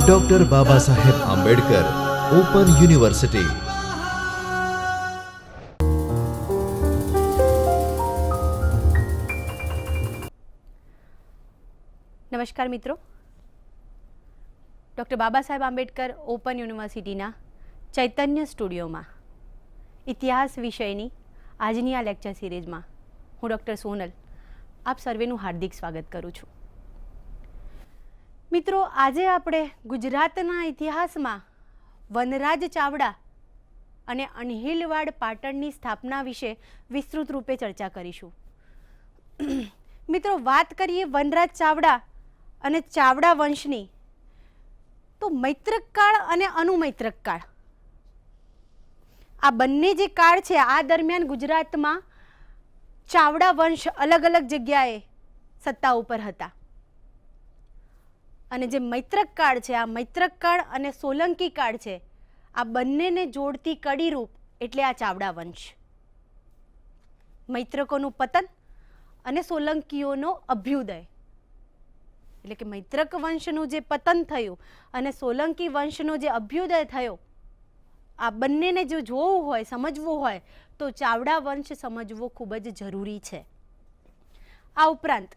Doctor Baba Saheb Ambedkar open university નમસ્કાર મિત્રો. Doctor Baba Saheb Ambedkar open યુનિવર્સિટીના ચૈતન્ય સ્ટુડિયોમાં. ઇતિહાસ વિષયની આજની આ લેક્ચર સિરીઝમાં હું ડૉક્ટર સોનલ આપ સર્વેનું હાર્દિક સ્વાગત કરું છું. મિત્રો, આજે આપણે ગુજરાતના ઇતિહાસમાં વનરાજ ચાવડા અને અણહિલવાડ પાટણની સ્થાપના વિશે વિસ્તૃત રૂપે ચર્ચા કરીશું. મિત્રો, વાત કરીએ વનરાજ ચાવડા અને ચાવડા વંશની. તો મૈત્રક કાળ અને અનુમૈત્રક કાળ આ બંને જે કાળ છે, આ દરમિયાન ગુજરાતમાં ચાવડા વંશ અલગ અલગ જગ્યાએ સત્તા ઉપર હતા. અને જે મૈત્રક કાળ છે, આ મૈત્રક કાળ અને સોલંકી કાળ છે, આ બંનેને જોડતી કડીરૂપ એટલે આ ચાવડા વંશ. મૈત્રકોનું પતન અને સોલંકીઓનો અભ્યુદય. એટલે કે મૈત્રક વંશનું જે પતન થયું અને સોલંકી વંશનો જે અભ્યુદય થયો, આ બંનેને જો જોવું હોય, સમજવું હોય, તો ચાવડા વંશ સમજવો ખૂબ જ જરૂરી છે. આ ઉપરાંત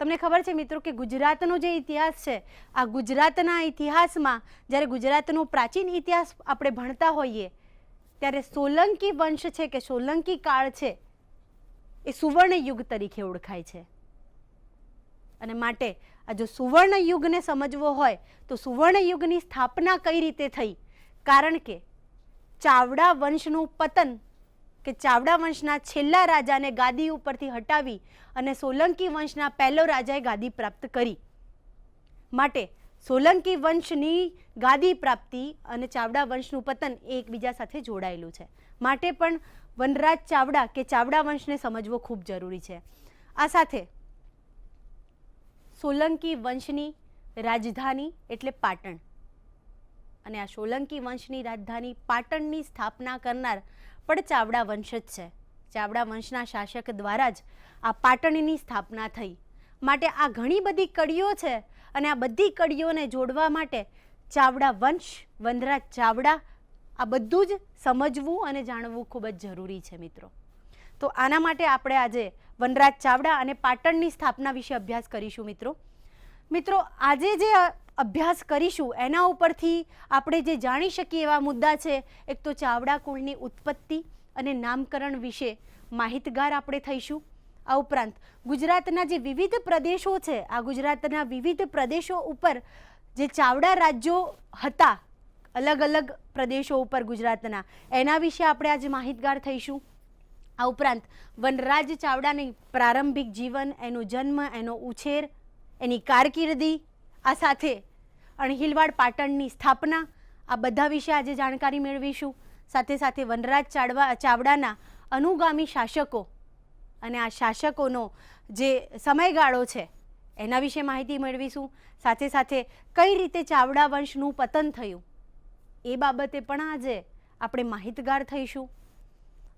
તમને ખબર છે મિત્રો કે ગુજરાતનો જે ઇતિહાસ છે, આ ગુજરાતના ઇતિહાસમાં જ્યારે ગુજરાતનો પ્રાચીન ઇતિહાસ આપણે ભણતા હોઈએ, ત્યારે સોલંકી વંશ છે કે સોલંકી કાળ છે, એ સુવર્ણ યુગ તરીકે ઓળખાય છે. અને માટે આ જો સુવર્ણ યુગને સમજવો હોય, તો સુવર્ણ યુગની સ્થાપના કઈ રીતે થઈ? કારણ કે ચાવડા વંશનું પતન કે ચાવડા વંશના છેલ્લા રાજાને ગાદી ઉપરથી હટાવી અને સોલંકી વંશના પહેલો રાજાએ ગાદી પ્રાપ્ત કરી. માટે સોલંકી વંશની ગાદી પ્રાપ્તિ અને ચાવડા વંશનું પતન એકબીજા સાથે જોડાયેલું છે. માટે પણ વનરાજ ચાવડા કે ચાવડા વંશને સમજવો ખૂબ જરૂરી છે. આ સાથે સોલંકી વંશની રાજધાની એટલે પાટણ. અને આ સોલંકી વંશની રાજધાની પાટણની સ્થાપના કરનાર પણ ચાવડા વંશ જ છે. ચાવડા વંશના શાસક દ્વારા જ આ પાટણની સ્થાપના થઈ. માટે આ ઘણી બધી કડીઓ છે અને આ બધી કડીઓને જોડવા માટે ચાવડા વંશ, વનરાજ ચાવડા આ બધું જ સમજવું અને જાણવું ખૂબ જ જરૂરી છે મિત્રો. તો આના માટે આપણે આજે વનરાજ ચાવડા અને પાટણની સ્થાપના વિશે અભ્યાસ કરીશું મિત્રો. મિત્રો, આજે જે અભ્યાસ કરીશું. એના ઉપરથી આપણે જે જાણી શકીએ એવા મુદ્દા છે, એક તો ચાવડા કુળની ઉત્પત્તિ અને નામકરણ વિશે માહિતગાર આપણે થઈશું. આ ઉપરાંત ગુજરાતના જે વિવિધ પ્રદેશો છે, આ ગુજરાતના વિવિધ પ્રદેશો ઉપર જે ચાવડા રાજ્યો હતા, અલગ અલગ પ્રદેશો ઉપર ગુજરાતના, એના વિશે આપણે આજે માહિતગાર થઈશું. આ ઉપરાંત વનરાજ ચાવડાની પ્રારંભિક જીવન, એનો જન્મ, એનો ઉછેર, એની કારકિર્દી આ સાથે અણહિલવાડ પાટણની સ્થાપના, આ બધા વિશે આજે જાણકારી મેળવીશું. સાથે સાથે વનરાજ ચાડવા, ચાવડાના અનુગામી શાસકો અને આ શાસકોનો જે સમયગાળો છે, એના વિશે માહિતી મેળવીશું. સાથે સાથે કઈ રીતે ચાવડા વંશનું પતન થયું, એ બાબતે પણ આજે આપણે માહિતગાર થઈશું.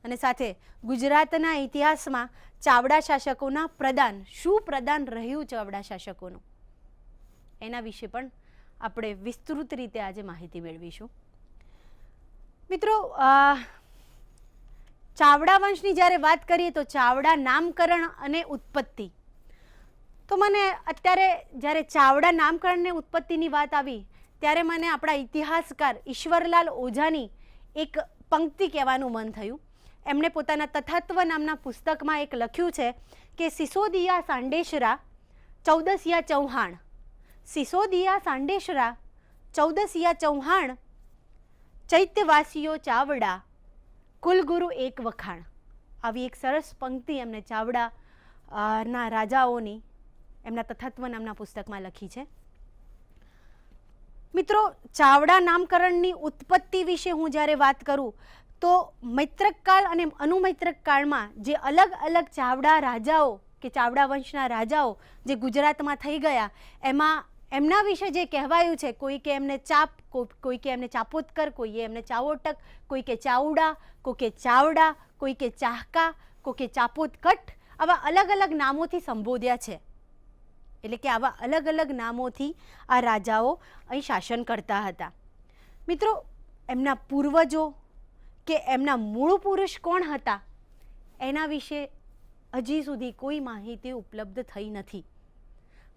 અને સાથે ગુજરાતના ઇતિહાસમાં ચાવડા શાસકોના પ્રદાન શું પ્રદાન રહ્યું ચાવડા શાસકોનું. એના વિશે પણ આપણે વિસ્તૃત રીતે આજે માહિતી મેળવીશું. મિત્રો ચાવડા વંશની જ્યારે વાત કરીએ તો ચાવડા નામકરણ અને ઉત્પત્તિ. તો મને અત્યારે જ્યારે ચાવડા નામકરણને ઉત્પત્તિની વાત આવી, ત્યારે મને આપણા ઇતિહાસકાર ઈશ્વરલાલ ઓઝાની એક પંક્તિ કહેવાનું મન થયું. એમણે પોતાના તથત્વ નામના પુસ્તકમાં એક લખ્યું છે કે, સિસોદિયા સાંડેશરા ચૌદસિયા ચૌહાણ. સિસોદિયા સાંડેશરા ચૌદસિયા ચૌહાણ, ચૈત્યવાસીઓ ચાવડા, કુલગુરુ એક વખાણ. આવી એક સરસ પંક્તિ એમને ચાવડા ના રાજાઓની, એમના તથત્વ નામના પુસ્તકમાં લખી છે. મિત્રો, ચાવડા નામકરણની ઉત્પત્તિ વિશે હું જ્યારે વાત કરું, તો મૈત્રક કાળ અને અનુમૈત્રક કાળમાં જે અલગ અલગ ચાવડા રાજાઓ કે ચાવડા વંશના રાજાઓ જે ગુજરાતમાં થઈ ગયા, એમાં એમના વિશે જે કહેવાયું છે કોઈ કે એમને ચાપ કોઈ કે એમને ચાપોતકર, કોઈએ એમને ચાવોટક કોઈ કે ચાવડા કોઈ કે ચાવડા કોઈ કે ચાહકા કોઈ કે ચાપોતકટ, આવા અલગ અલગ નામોથી સંબોધ્યા છે. એટલે કે આવા અલગ અલગ નામોથી આ રાજાઓ અહીં શાસન કરતા હતા. મિત્રો, એમના પૂર્વજો કે એમના મૂળ પુરુષ કોણ હતા? એના વિશે હજી સુધી કોઈ માહિતી ઉપલબ્ધ થઈ નથી.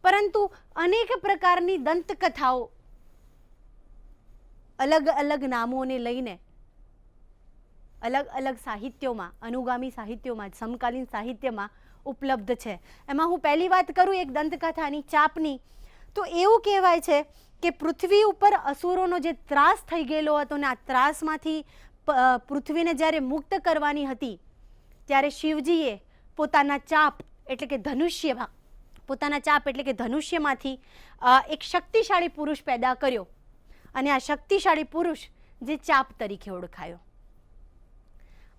પરંતુ અનેક પ્રકારની દંતકથાઓ અલગ અલગ નામોને લઈને, અલગ અલગ સાહિત્યોમાં, અનુગામી સાહિત્યોમાં, સમકાલીન સાહિત્યમાં ઉપલબ્ધ છે. એમાં હું પહેલી વાત કરું એક દંતકથાની, ચાપની. તો એવું કહેવાય છે કે પૃથ્વી ઉપર અસુરોનો જે ત્રાસ થઈ ગયેલો હતો ને આ ત્રાસમાંથી પૃથ્વીને જ્યારે મુક્ત કરવાની હતી, ત્યારે શિવજીએ પોતાના ચાપ એટલે કે ધનુષ્યમાં પોતાના ચાપ એટલે કે ધનુષ્યમાંથી એક શક્તિશાળી પુરુષ પેદા કર્યો અને આ શક્તિશાળી પુરુષ જે ચાપ તરીકે ઓળખાયો.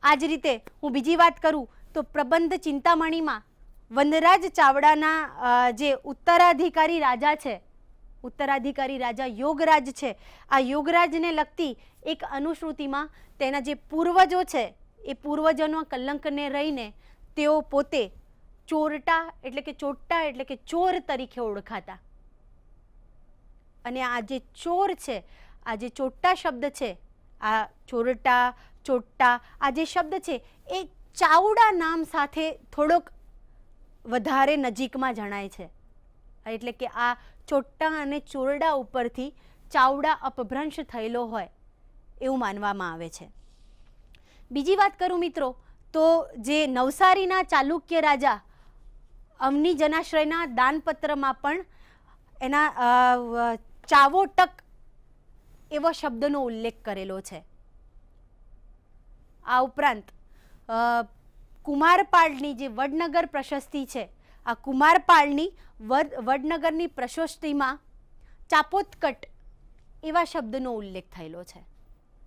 આ જ રીતે હું બીજી વાત કરું તો પ્રબંધ ચિંતામણીમાં વનરાજ ચાવડાના જે ઉત્તરાધિકારી રાજા છે, ઉત્તરાધિકારી રાજા યોગરાજ છે, આ યોગરાજને લગતી એક અનુશ્રુતિમાં તેના જે પૂર્વજો છે, એ પૂર્વજોના કલંકને રહીને તેઓ પોતે ચોરટા એટલે કે ચોટ્ટા એટલે કે ચોર તરીકે ઓળખાતા. અને આ જે ચોર છે, આ જે ચોટ્ટા શબ્દ છે, આ ચોરટા, ચોટ્ટા, આ જે શબ્દ છે, એ ચાવડા નામ સાથે થોડોક વધારે નજીકમાં જણાય છે. એટલે કે આ ચોટ્ટા અને ચોરડા ઉપરથી ચાવડા અપભ્રંશ થયેલો હોય એવું માનવામાં આવે છે. બીજી વાત કરું મિત્રો, તો જે નવસારીના ચાલુક્ય રાજા અવની જનાશ્રયના દાનપત્રમાં પણ એના ચાવોટક એવો શબ્દનો ઉલ્લેખ કરેલો છે. આ ઉપરાંત કુમારપાળની જે વડનગર પ્રશસ્તિ છે, આ કુમારપાળની વડ વડનગરની પ્રશસ્તિમાં ચાપોતકટ એવા શબ્દનો ઉલ્લેખ થયેલો છે.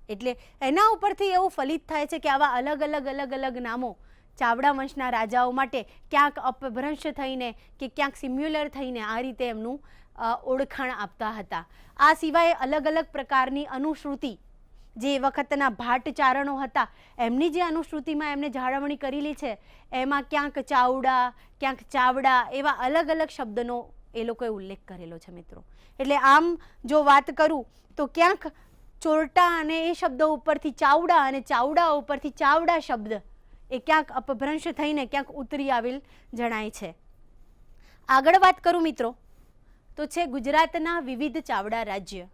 એટલે એના ઉપરથી એવું ફલિત થાય છે કે આવા અલગ અલગ અલગ અલગ નામો ચાવડા વંશના રાજાઓ માટે ક્યાંક અપભ્રંશ થઈને કે ક્યાંક સિમ્યુલર થઈને આ રીતે એમનું ઓળખાણ આપતા હતા. આ સિવાય અલગ અલગ પ્રકારની અનુશ્રુતિ જે વખતના ભાટચારણો હતા, એમની જે અનુશ્રુતિમાં એમને જાળવણી કરેલી છે, એમાં ક્યાંક ચાવડા ક્યાંક ચાવડા એવા અલગ અલગ શબ્દનો એ લોકોએ ઉલ્લેખ કરેલો છે મિત્રો. એટલે આમ જો વાત કરું તો ક્યાંક ચોરટા અને એ શબ્દો ઉપરથી ચાવડા અને ચાવડા ઉપરથી ચાવડા શબ્દ એ ક્યાંક અપભ્રંશ થઈને ક્યાંક ઉતરી આવેલ જણાય છે. આગળ વાત કરું મિત્રો. તો છે ગુજરાતના વિવિધ ચાવડા રાજ્ય.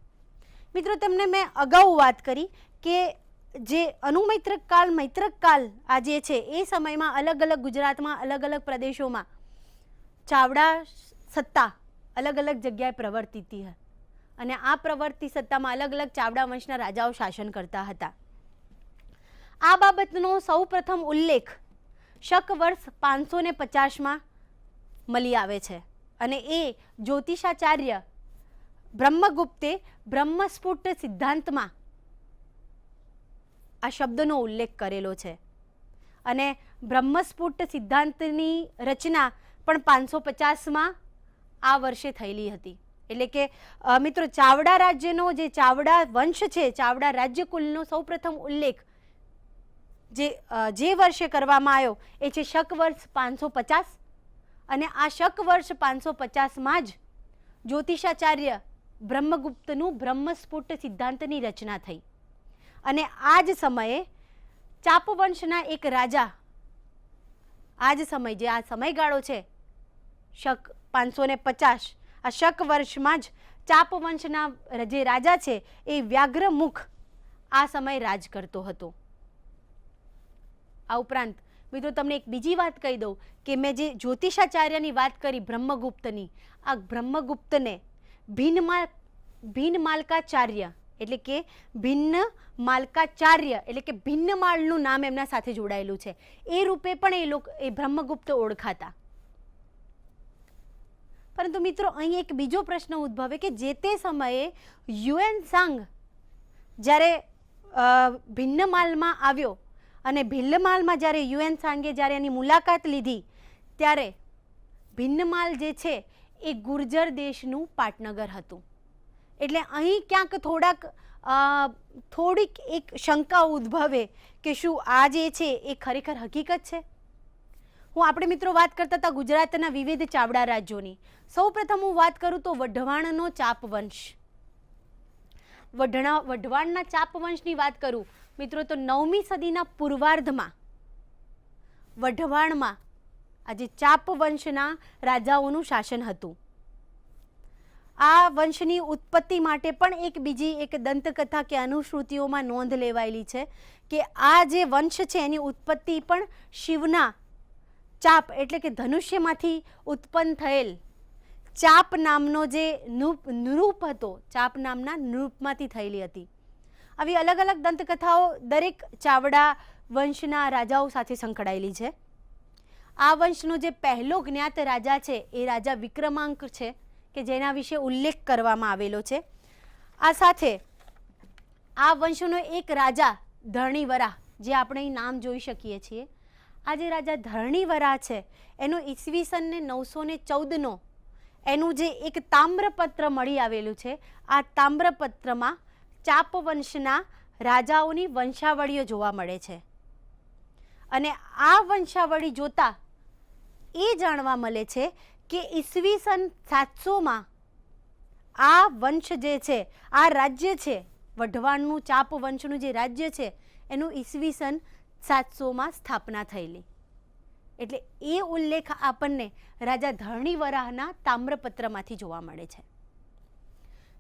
મિત્રો, તમને મેં અગાઉ વાત કરી કે જે અનુમૈત્રક કાલ મૈત્રક કાલ આ છે, એ સમયમાં અલગ અલગ ગુજરાતમાં, અલગ અલગ પ્રદેશોમાં ચાવડા સત્તા અલગ અલગ જગ્યાએ પ્રવર્તિતી હતી અને આ પ્રવર્તી સત્તામાં અલગ અલગ ચાવડા વંશના રાજાઓ શાસન કરતા હતા. આ બાબતનો સૌ પ્રથમ ઉલ્લેખ શક વર્ષ પાંચસો ને પચાસમાં મળી આવે છે અને એ જ્યોતિષાચાર્ય બ્રહ્મગુપ્તે બ્રહ્મસ્ફુટ સિદ્ધાંતમાં આ શબ્દનો ઉલ્લેખ કરેલો છે. અને બ્રહ્મસ્ફુટ સિદ્ધાંતની રચના પણ પાંચસો પચાસમાં આ વર્ષે થયેલી હતી. એટલે કે મિત્રો, ચાવડા રાજ્યનો જે ચાવડા વંશ છે, ચાવડા રાજ્યકુલનો સૌપ્રથમ ઉલ્લેખ જે જે વર્ષે કરવામાં આવ્યો એ છે શક વર્ષ પાંચસો પચાસ. અને આ શક વર્ષ પાંચસો પચાસમાં જ જ્યોતિષાચાર્ય બ્રહ્મગુપ્તનું બ્રહ્મસ્ફુટ સિદ્ધાંતની રચના થઈ. અને આ જ સમયે ચાપવંશના એક રાજા, આ જ સમય જે, આ સમયગાળો છે, શક પાંચસો ને પચાસ, આ શક વર્ષમાં જ ચાપવંશના જે રાજા છે એ વ્યાઘ્રમુખ આ સમય રાજ કરતો હતો. આ ઉપરાંત, મિત્રો, તમને એક બીજી વાત કહી દઉં કે મેં જે જ્યોતિષાચાર્યની વાત કરી બ્રહ્મગુપ્તની, આ બ્રહ્મગુપ્તને ભિન્નમાલ માલકાચાર્ય એટલે કે ભિન્ન માલકાચાર્ય એટલે કે ભિન્ન માળનું નામ એમના સાથે જોડાયેલું છે. એ રૂપે પણ એ લોકો, એ બ્રહ્મગુપ્ત ઓળખાતા. પરંતુ મિત્રો, અહીં એક બીજો પ્રશ્ન ઉદ્ભવે કે જે તે સમયે યુએન સાંગ જ્યારે ભિન્ન ભિન્નમાલમાં આવ્યો અને ભિલ્લમાલમાં જ્યારે યુએન સાંગે જ્યારે એની મુલાકાત લીધી, ત્યારે ભિન્નમાલ જે છે એ ગુર્જર દેશનું પાટનગર હતું. એટલે અહીં ક્યાંક થોડાક થોડીક એક શંકા ઉદ્ભવે કે શું આ જે છે એ ખરેખર હકીકત છે? હું આપણે મિત્રો વાત કરતા હતા ગુજરાતના વિવિધ ચાવડા રાજ્યોની. સૌપ્રથમ હું વાત કરું તો વઢવાણનો ચાપવંશ. વઢણા, વઢવાણના ચાપવંશની વાત કરું મિત્રો, તો નવમી સદીના પૂર્વાર્ધમાં, વઢવાણમાં, આજે ચાપ વંશના રાજાઓનું શાસન હતું. આ વંશની ઉત્પત્તિ માટે પણ એક બીજી એક દંતકથા કે અનુશ્રુતિઓમાં નોંધ લેવાયેલી છે કે આ જે વંશ છે, એની ઉત્પત્તિ પણ શિવના ચાપ એટલે કે ધનુષ્યમાંથી ઉત્પન્ન થયેલ ચાપ નામનો જે નૃપ નૃપ હતો, ચાપ નામના નૃપમાંથી થયેલી હતી. આવી અલગ અલગ દંતકથાઓ દરેક ચાવડા વંશના રાજાઓ સાથે સંકળાયેલી છે. આ વંશનો જે પહેલો જ્ઞાત રાજા છે, એ રાજા વિક્રમાંક છે, કે જેના વિશે ઉલ્લેખ કરવામાં આવેલો છે. આ સાથે આ વંશનો એક રાજા ધરણીવરા, જે આપણે નામ જોઈ શકીએ છીએ. આ જે રાજા ધરણીવરા છે, એનો ઈસવીસનને નવસો ને ચૌદનો એનું જે એક તામ્રપત્ર મળી આવેલું છે, આ તામ્રપત્રમાં ચાપ વંશના રાજાઓની વંશાવળીઓ જોવા મળે છે. અને આ વંશાવળી જોતા એ જાણવા મળે છે કે ઈસવીસન સાતસોમાં આ વંશ જે છે, આ રાજ્ય છે, વઢવાણનું ચાપ વંશનું જે રાજ્ય છે, એનું ઈસવીસન સાતસોમાં સ્થાપના થયેલી. એટલે એ ઉલ્લેખ આપણને રાજા ધરણીવરાહના તામ્રપત્રમાંથી જોવા મળે છે.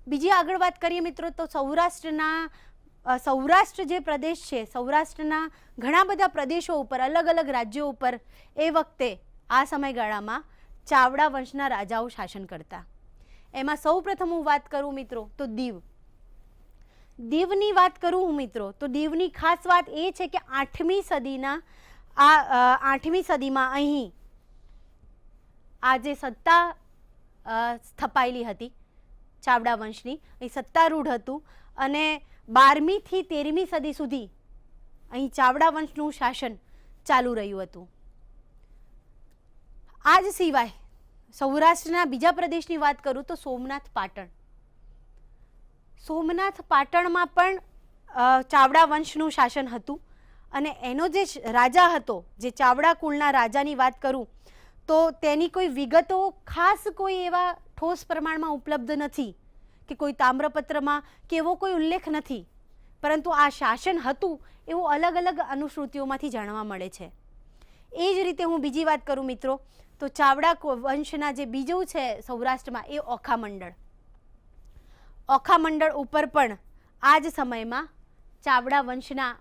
બીજી આગળ વાત કરીએ મિત્રો, તો સૌરાષ્ટ્રના સૌરાષ્ટ્ર જે પ્રદેશ છે, સૌરાષ્ટ્રના ઘણા બધા પ્રદેશો ઉપર, અલગ અલગ રાજ્યો ઉપર એ વખતે આ સમયગાળામાં ચાવડા વંશના રાજાઓ શાસન કરતા. એમાં સૌ હું વાત કરું મિત્રો, તો દીવ. દીવની વાત કરું હું મિત્રો, તો દીવની ખાસ વાત એ છે કે આઠમી સદીના, આ આઠમી સદીમાં અહીં આ જે સત્તા સ્થપાયેલી હતી ચાવડા વંશની. અહીં સત્તારૂઢ હતું. અને બારમીથી તેરમી સદી સુધી અહીં ચાવડા વંશનું શાસન ચાલુ રહ્યું હતું. આ જ સિવાય સૌરાષ્ટ્રના બીજા પ્રદેશની વાત કરું તો સોમનાથ પાટણ. સોમનાથ પાટણમાં પણ ચાવડા વંશનું શાસન હતું. અને એનો જે રાજા હતો, જે ચાવડા કુળના રાજાની વાત કરું, તો તેની કોઈ વિગતો ખાસ કોઈ એવા ઠોસ પ્રમાણમાં ઉપલબ્ધ નથી કે કોઈ તામ્રપત્રમાં કે એવો કોઈ ઉલ્લેખ નથી. પરંતુ આ શાસન હતું એવું અલગ અલગ અનુશ્રુતિઓમાંથી જાણવા મળે છે. એ જ રીતે હું બીજી વાત કરું મિત્રો, તો ચાવડા વંશના જે બીજું છે સૌરાષ્ટ્રમાં એ ઓખા મંડળ. ઓખા મંડળ ઉપર પણ આ જ સમયમાં ચાવડા વંશના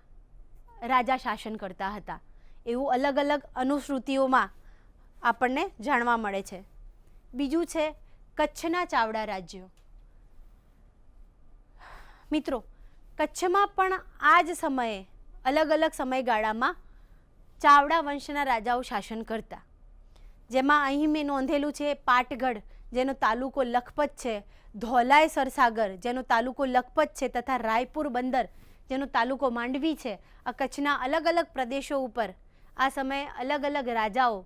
રાજા શાસન કરતા હતા. એવું અલગ અલગ અનુશ્રુતિઓમાં આપણને જાણવા મળે છે. બીજું છે કચ્છના ચાવડા રાજ્યો. મિત્રો, કચ્છમાં પણ આ જ સમયે, અલગ અલગ સમયગાળામાં ચાવડા વંશના રાજાઓ શાસન કરતા. જેમાં અહીં મેં નોંધેલું છે, પાટગઢ, જેનો તાલુકો લખપત છે, ધોલાઈ સરસાગર, જેનો તાલુકો લખપત છે, તથા રાયપુર બંદર, જેનો તાલુકો માંડવી છે, આ કચ્છના અલગ અલગ પ્રદેશો ઉપર આ સમયે અલગ અલગ રાજાઓ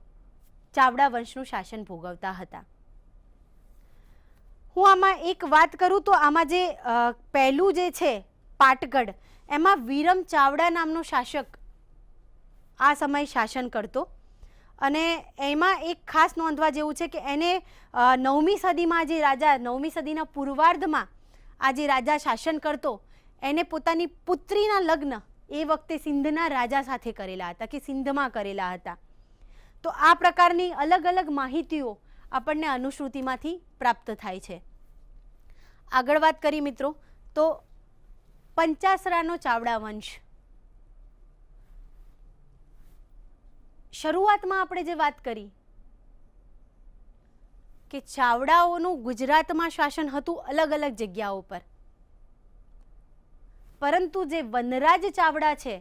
ચાવડા વંશનું શાસન ભોગવતા હતા. હું આમાં એક વાત કરું તો આમાં જે પહેલું જે છે, પાટગઢ, એમાં વિરમ ચાવડા નામનો શાસક આ સમય શાસન કરતો અને એમાં એક ખાસ નોંધવા જેવું છે કે એને નવમી સદીમાં જે રાજા, નવમી સદીના પૂર્વાર્ધમાં આ જે રાજા શાસન કરતો, એને પોતાની પુત્રીના લગ્ન એ વખતે સિંધના રાજા સાથે કરેલા હતા કે સિંધમાં કરેલા હતા. તો આ પ્રકારની અલગ અલગ માહિતીઓ આપણને અનુશ્રુતિમાંથી પ્રાપ્ત થાય છે. આગળ વાત કરી મિત્રો, તો પંચાસરાનો ચાવડા વંશ. શરૂઆતમાં આપણે જે વાત કરી, કે ચાવડાઓનું ગુજરાતમાં શાસન હતું અલગ અલગ જગ્યાઓ પર. પરંતુ જે વનરાજ ચાવડા છે,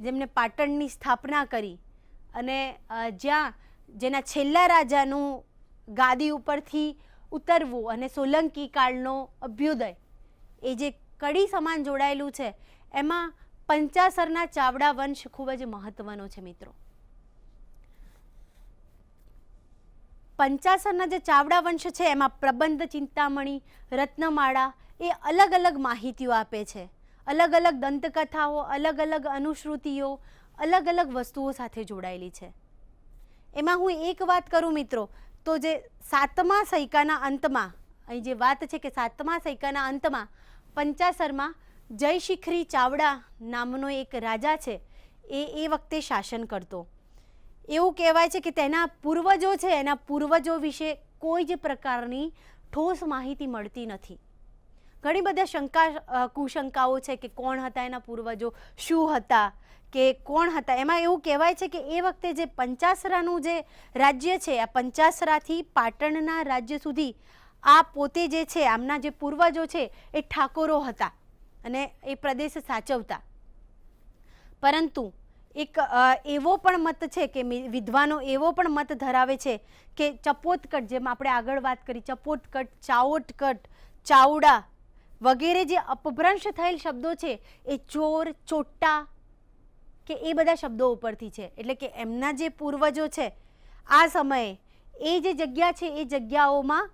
જેમને પાટણની સ્થાપના કરી અને જ્યાં, જેના છેલ્લા રાજાનું ગાદી ઉપરથી ઉતરવું અને સોલંકી કાળનો અભ્યુદય. એ જે કડી સમાન જોડાયેલું છે, એમાં પંચાસરના ચાવડા વંશ ખૂબ જ મહત્વનો છે મિત્રો. પંચાસરના જે ચાવડા વંશ છે, એમાં પ્રબંધ, ચિંતામણી, રત્નમાળા એ અલગ અલગ માહિતીઓ આપે છે. અલગ અલગ દંતકથાઓ, અલગ અલગ અનુશ્રુતિઓ, અલગ અલગ વસ્તુઓ સાથે જોડાયેલી છે. એમાં હું એક વાત કરું મિત્રો તો જે સાતમા સૈકાના અંતમાં, અહીં જે વાત છે કે સાતમા સૈકાના અંતમાં, પંચાસરમાં જય શિખરી ચાવડા નામનો એક રાજા છે, એ એ વખતે શાસન કરતો. એવું કહેવાય છે કે તેના પૂર્વજો છે, એના પૂર્વજો વિશે કોઈ જ પ્રકારની ઠોસ માહિતી મળતી નથી. ઘણી બધા શંકા કુશંકાઓ છે કે કોણ હતા એના પૂર્વજો, શું હતા કે કોણ હતા? એમાં એવું કહેવાય છે કે એ વખતે જે પંચાસરાનું જે રાજ્ય છે, આ પંચાસરાથી પાટણના રાજ્ય સુધી આ પોતે જે છે, આમના જે પૂર્વજો છે, એ ઠાકોરો હતા અને એ પ્રદેશ સાચવતા. પરંતુ એક એવો પણ મત છે કે વિદ્વાનો એવો પણ મત ધરાવે છે કે ચપોતકટ, જેમ આપણે આગળ વાત કરી, ચપોતકટ ચાઓટકટ ચાવડા વગેરે જે અપભ્રંશ થયેલ શબ્દો છે, એ ચોર, ચોટ્ટા કે એ બધા શબ્દો ઉપરથી છે. એટલે કે એમના જે પૂર્વજો છે, આ સમયે એ જે જગ્યા છે, એ જગ્યાઓમાં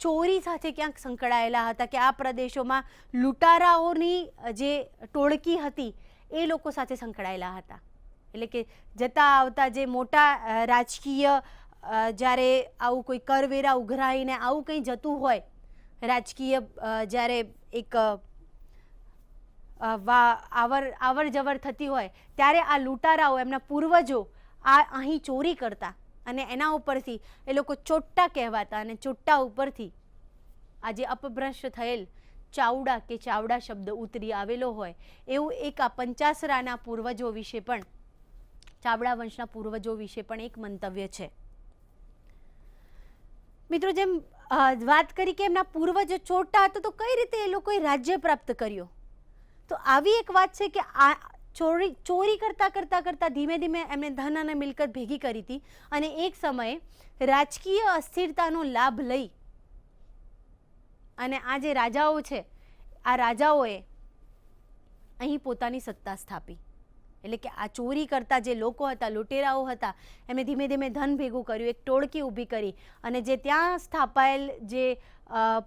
ચોરી સાથે ક્યાંક સંકળાયેલા હતા કે આ પ્રદેશોમાં લૂંટારાઓની જે ટોળકી હતી, એ લોકો સાથે સંકળાયેલા હતા. એટલે કે જતા આવતા જે મોટા રાજકીય જ્યારે આવું કોઈ કરવેરા ઉઘરાઈને આવું કંઈ જતું હોય, રાજકીય જ્યારે એક આવર આવર જવર થતી હોય, ત્યારે આ લૂંટારાઓ એમના પૂર્વજો આ અહીં ચોરી કરતા અને એના ઉપરથી એ લોકો ચોટ્ટા કહેવાતા અને ચોટ્ટા ઉપરથી આજે અપભ્રષ્ટ થયેલ ચાવડા કે ચાવડા શબ્દ ઉતરી આવેલો હોય, એવું એક આ પંચાસરાના પૂર્વજો વિશે પણ, ચાવડા વંશના પૂર્વજો વિશે પણ એક મંતવ્ય છે. મિત્રો જેમ વાત કરી કે એમના પૂર્વજો ચોટા હતા, તો કઈ રીતે એ લોકોએ રાજ્ય પ્રાપ્ત કર્યો? તો આવી એક વાત છે કે આ ચોરી ચોરી કરતાં કરતાં કરતાં ધીમે ધીમે એમણે ધન અને મિલકત ભેગી કરી હતી અને એક સમયે રાજકીય અસ્થિરતાનો લાભ લઈ અને આ જે રાજાઓ છે, આ રાજાઓએ અહીં પોતાની સત્તા સ્થાપી. એટલે કે આ ચોરી કરતા જે લોકો હતા, લૂંટેરાઓ હતા, એમણે ધીમે ધીમે ધન ભેગું કર્યું, એક ટોળકી ઊભી કરી અને જે ત્યાં સ્થાપાયેલ જે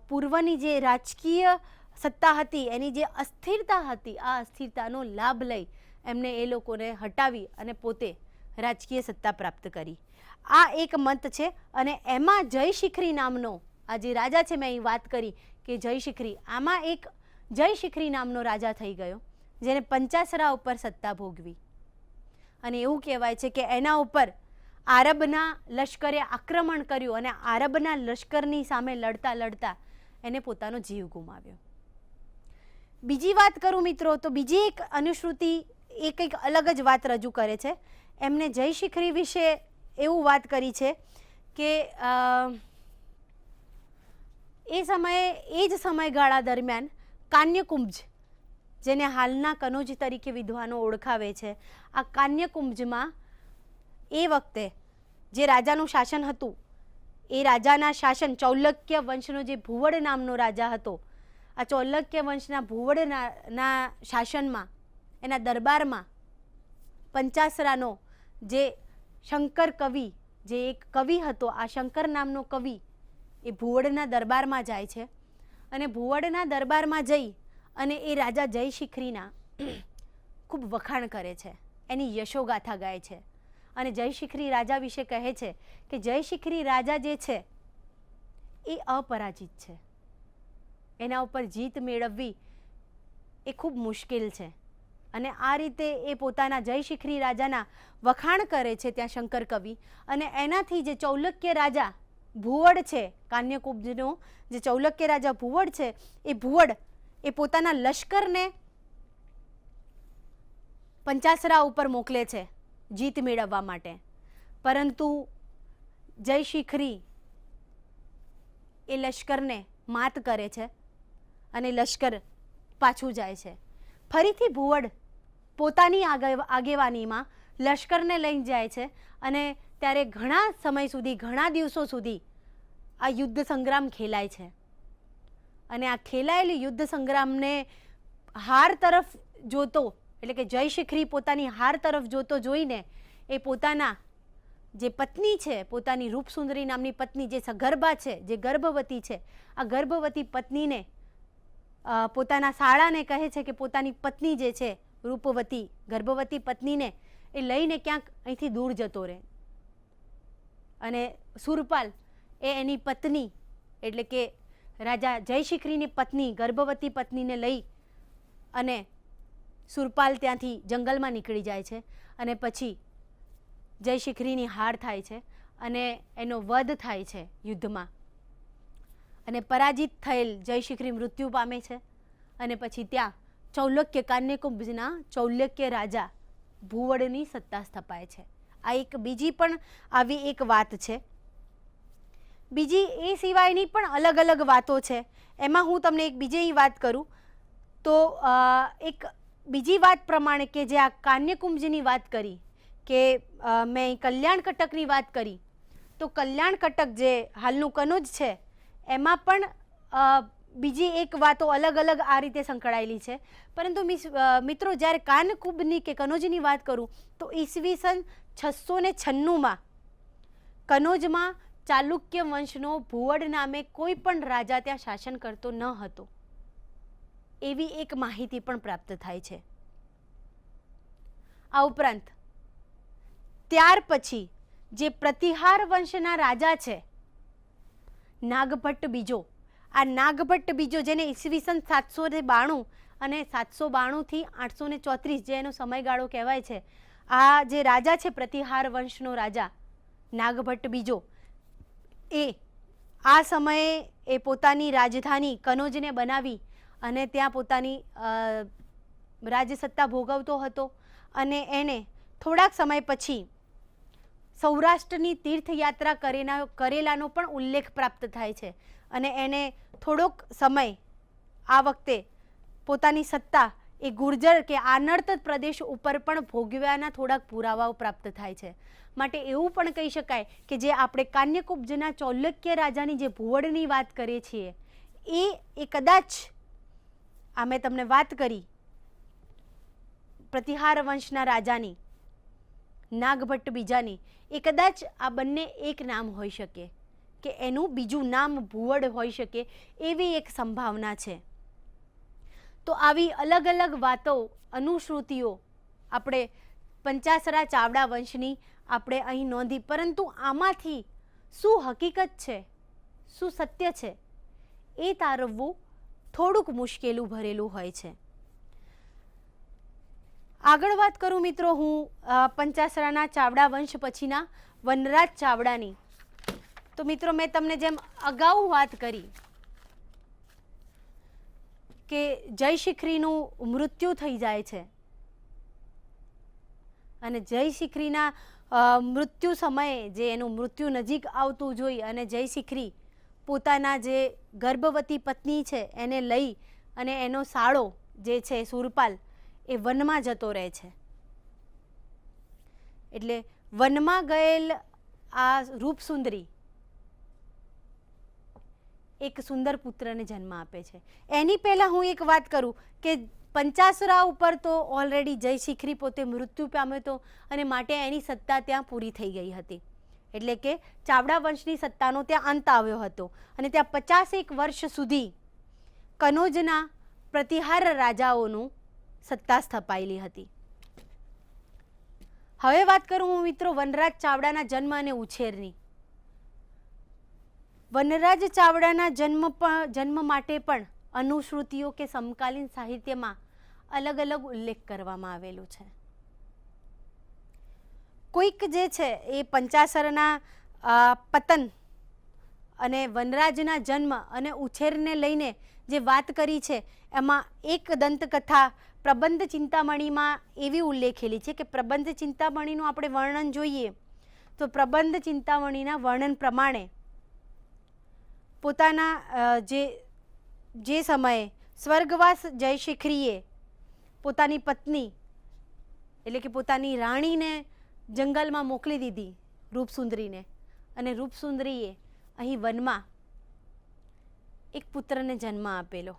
પૂર્વની જે રાજકીય સત્તા હતી, એની જે અસ્થિરતા હતી, આ અસ્થિરતાનો લાભ લઈ એમને એ લોકોને હટાવી અને પોતે રાજકીય સત્તા પ્રાપ્ત કરી. આ એક મત છે અને એમાં જય શિખરી નામનો, આ જે રાજા છે મેં અહીં વાત કરી કે જય શિખરી, આમાં એક જય શિખરી નામનો રાજા થઈ ગયો, જેને પંચાસરા ઉપર સત્તા ભોગવી. અને એવું કહેવાય છે કે એના ઉપર આરબના લશ્કરે આક્રમણ કર્યું અને આરબના લશ્કરની સામે લડતા લડતા એને પોતાનો જીવ ગુમાવ્યો. બીજી વાત કરું મિત્રો, તો બીજી એક અનુશ્રુતિ એ કંઈક અલગ જ વાત રજૂ કરે છે. એમને જય શિખરી વિશે એવું વાત કરી છે કે એ સમયે, એ જ સમયગાળા દરમિયાન કાન્યકુંભ જેને હાલના કનોજ તરીકે વિદ્વાનો ઓળખાવે છે, આ કાન્યકુંભમાં એ વખતે જે રાજાનું શાસન હતું, એ રાજાના શાસન ચૌલક્ય વંશનો જે ભુવડ નામનો રાજા હતો આ ચૌલક્ય વંશના ભુવડના શાસનમાં, એના દરબારમાં પંચાસરાનો જે શંકર કવિ, જે એક કવિ હતો, આ શંકર નામનો કવિ, એ ભુવડના દરબારમાં જાય છે. અને ભુવડના દરબારમાં જઈ અને એ રાજા જય શિખરીના ખૂબ વખાણ કરે છે. એની યશોગાથા ગાય છે. અને જય શિખરી રાજા વિશે કહે છે કે જય શિખરી રાજા જે છે, એ અપરાજિત છે. એના ઉપર જીત મેળવવી એ ખૂબ મુશ્કેલ છે. અને આ રીતે એ પોતાના જય શિખરી રાજાના વખાણ કરે છે ત્યાં શંકર કવિ. અને એનાથી જે ચૌલક્ય રાજા ભુવડ છે કાન્યકુબ્જનો જે ચૌલક્ય રાજા ભુવડ છે, એ ભુવડ એ પોતાના લશ્કરને પંચાસરા ઉપર મોકલે છે જીત મેળવવા માટે. પરંતુ જય શિખરી એ લશ્કરને માત કરે છે. અને લશ્કર પાછું જાય છે. ફરીથી ભુવડ પોતાની આગેવાનીમાં લશ્કરને લઈને જાય છે અને ત્યારે ઘણા સમય સુધી, ઘણા દિવસો સુધી આ યુદ્ધ સંગ્રામ ખેલાય છે. અને આ ખેલાયેલી યુદ્ધ સંગ્રામને હાર તરફ જોતો, એટલે કે જય શિખરી પોતાની હાર તરફ જોતો જોઈને એ પોતાના જે પત્ની છે, પોતાની રૂપસુંદરી નામની પત્ની જે સગર્ભા છે, જે ગર્ભવતી છે, આ ગર્ભવતી પત્નીને પોતાના શાળાને કહે છે કે પોતાની પત્ની જે છે, રૂપવતી, ગર્ભવતી પત્નીને એ લઈને ક્યાંક અહીંથી દૂર જતો રહે. અને સુરપાલ એ એની પત્ની, એટલે કે રાજા જયશિખરીની પત્ની, ગર્ભવતી પત્નીને લઈ અને સુરપાલ ત્યાંથી જંગલમાં નીકળી જાય છે અને પછી જયશિખરીની હાર થાય છે અને એનો વધ થાય છે યુદ્ધમાં. અને પરાજિત થયેલ જયશિખરી મૃત્યુ પામે છે. અને પછી ત્યાં ચૌલક્ય કાન્યકુંભના ચૌલક્ય રાજા ભૂવડની સત્તા સ્થપાય છે. આ એક બીજી પણ આવી એક વાત છે. બીજી એ સિવાયની પણ અલગ અલગ વાતો છે. એમાં હું તમને એક બીજી વાત કરું. તો એક બીજી વાત પ્રમાણે કે જે આ કાન્યકુંભજીની વાત કરી, કે મેં કલ્યાણ કટકની વાત કરી, તો કલ્યાણ કટક જે હાલનું કનોજ છે એમાં પણ બીજી એક વાતો અલગ અલગ આ રીતે સંકળાયેલી છે. પરંતુ મિત્રો, જ્યારે કાનકુબની કે કનોજની વાત કરું, તો ઈસવીસન છસો ને છન્નુંમાં કનોજમાં ચાલુક્ય વંશનો ભુવડ નામે કોઈ પણ રાજા ત્યાં શાસન કરતો ન હતો. એવી એક માહિતી પણ પ્રાપ્ત થાય છે. આ ઉપરાંત, ત્યાર પછી જે પ્રતિહાર વંશના રાજા છે નાગભટ્ટ બીજો. આ નાગભટ્ટ બીજો જેને ઈસવીસન સાતસો ને બાણું અને સાતસો બાણુંથી આઠસો ને ચોત્રીસ જે એનો સમયગાળો કહેવાય છે, આ જે રાજા છે પ્રતિહાર વંશનો રાજા, નાગભટ્ટ બીજો, એ આ સમયે એ પોતાની રાજધાની કનોજને બનાવી અને ત્યાં પોતાની રાજસત્તા ભોગવતો હતો અને એણે થોડાક સમય પછી સૌરાષ્ટ્રની તીર્થયાત્રા કરેના કરેલાનો પણ ઉલ્લેખ પ્રાપ્ત થાય છે અને એને થોડોક સમય આ વખતે પોતાની સત્તા એ ગુર્જર કે આનર્ત પ્રદેશ ઉપર પણ ભોગવ્યાના થોડાક પુરાવાઓ પ્રાપ્ત થાય છે. માટે એવું પણ કહી શકાય કે જે આપણે કાન્યકુબ્જના ચૌલક્ય રાજાની જે ભુવડની વાત કરીએ છીએ, એ એ કદાચ આ મેં તમને વાત કરી પ્રતિહાર વંશના રાજાની નાગભટ્ટ બીજાની. એ કદાચ આ બંને એક નામ હોઈ શકે કે એનું બીજું નામ ભુવડ હોઈ શકે એવી એક સંભાવના છે. તો આવી અલગ અલગ વાતો અનુશ્રુતિઓ આપણે પંચાસરા ચાવડા વંશની આપણે અહીં નોંધી, પરંતુ આમાંથી શું હકીકત છે? શું સત્ય છે? એ તારવવું થોડુંક મુશ્કેલું ભરેલું હોય છે. આગળ વાત કરું મિત્રો હું પંચાસરાના ચાવડા વંશ પછીના વનરાજ ચાવડાની. તો મિત્રો મેં તમને જેમ અગાઉ વાત કરી કે જયશિખરીનું મૃત્યુ થઈ જાય છે. અને જયશિખરીના મૃત્યુ સમયે જે એનું મૃત્યુ નજીક આવતું જોઈ અને જયશિખરી પોતાના જે ગર્ભવતી પત્ની છે એને લઈ અને એનો સાળો જે છે સુરપાલ એ વનમાં જતો રહે છે. એટલે વનમાં ગયેલ આ રૂપસુંદરી એક સુંદર પુત્રને જન્મ આપે છે. એની પહેલાં હું એક વાત કરું કે પંચાસરા ઉપર તો ઓલરેડી જય શિખરી પોતે મૃત્યુ પામ્યો હતો અને માટે એની સત્તા ત્યાં પૂરી થઈ ગઈ હતી. એટલે કે ચાવડા વંશની સત્તાનો ત્યાં અંત આવ્યો હતો અને ત્યાં પચાસેક વર્ષ સુધી કનોજના પ્રતિહાર રાજાઓનું સત્તા સ્થપાયેલી હતી. હવે વાત કરું હું મિત્રો વનરાજ ચાવડાના જન્મ અને ઉછેરની. વનરાજ ચાવડાના જન્મ જન્મ માટે પણ અનુશ્રુતિઓ કે સમકાલીન સાહિત્યમાં અલગ અલગ ઉલ્લેખ કરવામાં આવેલું છે. કોઈક જે છે એ પંચાસરના પતન અને વનરાજના જન્મ અને ઉછેરને લઈને જે વાત કરી છે, એમાં એક દંતકથા પ્રબંધ ચિંતામણીમાં એવી ઉલ્લેખેલી છે કે પ્રબંધ ચિંતામણીનું આપણે વર્ણન જોઈએ, તો પ્રબંધ ચિંતામણીના વર્ણન પ્રમાણે પોતાના જે જે સમયે સ્વર્ગવાસ જયશિખરીએ પોતાની પત્ની, એટલે કે પોતાની રાણીને જંગલમાં મોકલી દીધી રૂપસુંદરીને, અને રૂપસુંદરીએ અહીં વનમાં એક પુત્રને જન્મ આપેલો.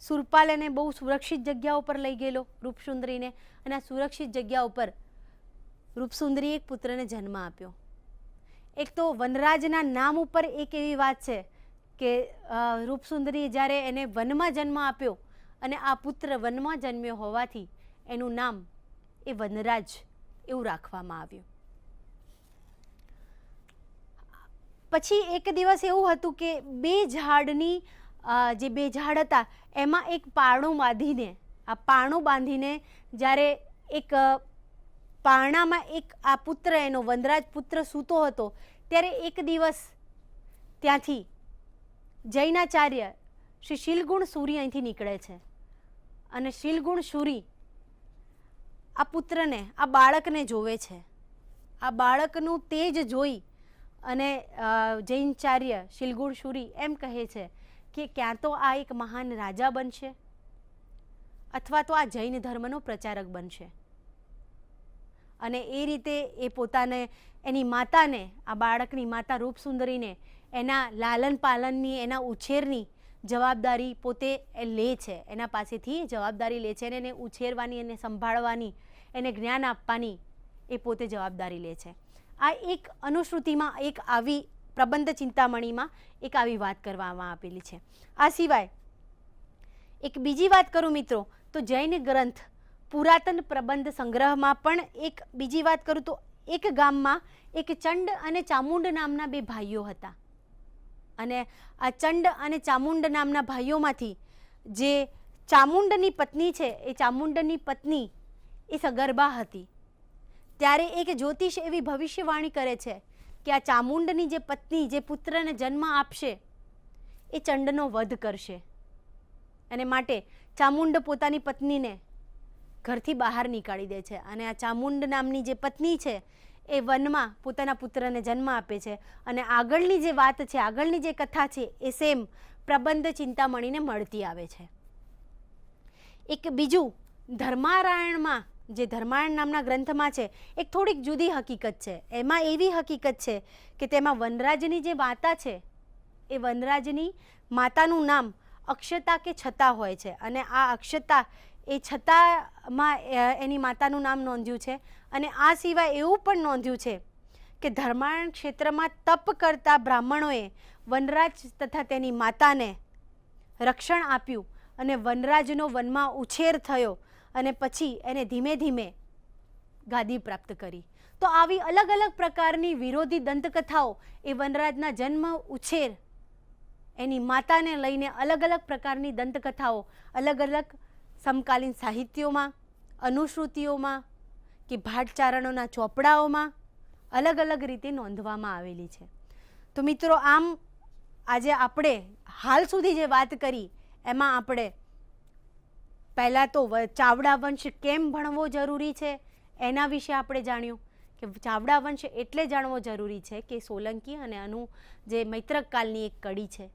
સુરપાલ એને બહુ સુરક્ષિત જગ્યા ઉપર લઈ ગયેલો રૂપસુંદરીને અને આ સુરક્ષિત જગ્યા ઉપર રૂપસુંદરીએ એક પુત્રને જન્મ આપ્યો. એક તો વનરાજના નામ ઉપર એક એવી વાત છે કે રૂપસુંદરીએ જ્યારે એને વનમાં જન્મ આપ્યો અને આ પુત્ર વનમાં જન્મ્યો હોવાથી એનું નામ એ વનરાજ એવું રાખવામાં આવ્યું. પછી એક દિવસ એવું હતું કે બે ઝાડની જે બે ઝાડ હતા, એમાં એક પારણું બાંધીને, આ પારણું બાંધીને જ્યારે એક પારણામાં એક આ પુત્ર, એનો વનરાજ પુત્ર સૂતો હતો, ત્યારે એક દિવસ ત્યાંથી જૈનાચાર્ય શ્રી શીલગુણ સૂરી અહીંથી નીકળે છે. અને શીલગુણ સૂરી આ પુત્રને, આ બાળકને જોવે છે. આ બાળકનું તેજ જોઈ અને જૈનચાર્ય શિલગુણ સૂરી એમ કહે છે કે ક્યાં તો આ એક મહાન રાજા બનશે અથવા તો આ જૈન ધર્મનો પ્રચારક બનશે. અને એ રીતે એ પોતાને, એની માતાને, આ બાળકની માતા રૂપસુંદરીને, એના લાલન પાલનની, એના ઉછેરની જવાબદારી પોતે લે છે. એના પાસેથી જવાબદારી લે છે અને એને ઉછેરવાની એને સંભાળવાની, એને જ્ઞાન આપવાની એ પોતે જવાબદારી લે છે. આ એક અનુશ્રુતિમાં એક આવી પ્રબંધ ચિંતામણીમાં એક આવી વાત કરવામાં આપેલી છે. આ સિવાય એક બીજી વાત કરું મિત્રો, તો જૈન ગ્રંથ પુરાતન પ્રબંધ સંગ્રહમાં પણ એક બીજી વાત કરું તો એક ગામમાં એક ચંડ અને ચામુંડ નામના બે ભાઈઓ હતા. અને આ ચંડ અને ચામુંડ નામના ભાઈઓમાંથી જે ચામુંડની પત્ની છે, એ ચામુંડની પત્ની એ સગર્ભા હતી. ત્યારે એક જ્યોતિષ એવી ભવિષ્યવાણી કરે છે કે આ ચામુંડની જે પત્ની જે પુત્રને જન્મ આપશે, એ ચંડનો વધ કરશે. અને માટે ચામુંડ પોતાની પત્નીને ઘરથી બહાર નીકાળી દે છે. અને આ ચામુંડ નામની જે પત્ની છે, એ વનમાં પોતાના પુત્રને જન્મ આપે છે. અને આગળની જે વાત છે, આગળની જે કથા છે, એ સેમ પ્રબંધ ચિંતામણીને મળતી આવે છે. એક બીજું ધર્મારાયણમાં જે ધર્માયણ નામના ગ્રંથમાં છે, એક થોડીક જુદી હકીકત છે. એમાં એવી હકીકત છે કે તેમાં વનરાજની જે માતા છે, એ વનરાજની માતાનું નામ અક્ષતા કે છતા હોય છે. અને આ અક્ષતા એ છતામાં એની માતાનું નામ નોંધ્યું છે. અને આ સિવાય એવું પણ નોંધ્યું છે કે ધર્માયણ ક્ષેત્રમાં તપ કરતા બ્રાહ્મણોએ વનરાજ તથા તેની માતાને રક્ષણ આપ્યું અને વનરાજનો વનમાં ઉછેર થયો અને પછી એને ધીમે ધીમે ગાદી પ્રાપ્ત કરી. તો આવી અલગ અલગ પ્રકારની વિરોધી દંતકથાઓ એ વનરાજના જન્મ ઉછેર એની માતાને લઈને અલગ અલગ પ્રકારની દંતકથાઓ, અલગ અલગ સમકાલીન સાહિત્યોમાં અનુશ્રુતિઓમાં કે ભાટચારણોના ચોપડાઓમાં અલગ અલગ રીતે નોંધવામાં આવેલી છે. તો મિત્રો આમ આજે આપણે હાલ સુધી જે વાત કરી, એમાં આપણે પહેલાં તો ચાવડા વંશ કેમ ભણવો જરૂરી છે? એના વિશે આપણે જાણ્યું કે ચાવડા વંશ એટલે જાણવો જરૂરી છે કે સોલંકી અને અનુ જે મૈત્રક કાલની એક કડી છે,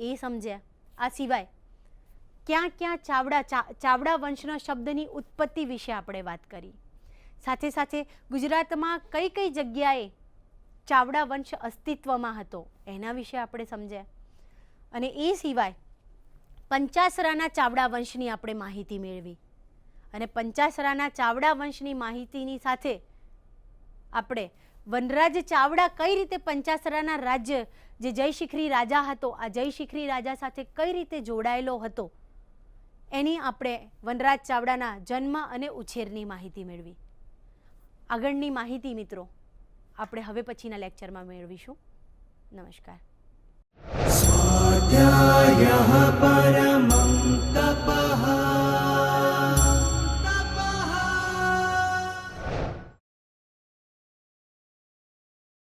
એ સમજ્યા. આ સિવાય ક્યાં ક્યાં ચાવડા ચાવડા વંશના શબ્દની ઉત્પત્તિ વિશે આપણે વાત કરી. સાથે સાથે ગુજરાતમાં કઈ કઈ જગ્યાએ ચાવડા વંશ અસ્તિત્વમાં હતો, એના વિશે આપણે સમજ્યા. અને એ સિવાય પંચાસરાના ચાવડા વંશની આપણે માહિતી મેળવી. અને પંચાસરાના ચાવડા વંશની માહિતીની સાથે આપણે વનરાજ ચાવડા કઈ રીતે પંચાસરાના રાજ્ય, જે જયશિખરી રાજા હતો, આ જયશિખરી રાજા સાથે કઈ રીતે જોડાયેલો હતો, એની આપણે વનરાજ ચાવડાના જન્મ અને ઉછેરની માહિતી મેળવી. આગળની માહિતી મિત્રો, આપણે હવે પછીના લેક્ચરમાં મેળવીશું. નમસ્કાર. સ્વાધ્યાય પરમં તપઃ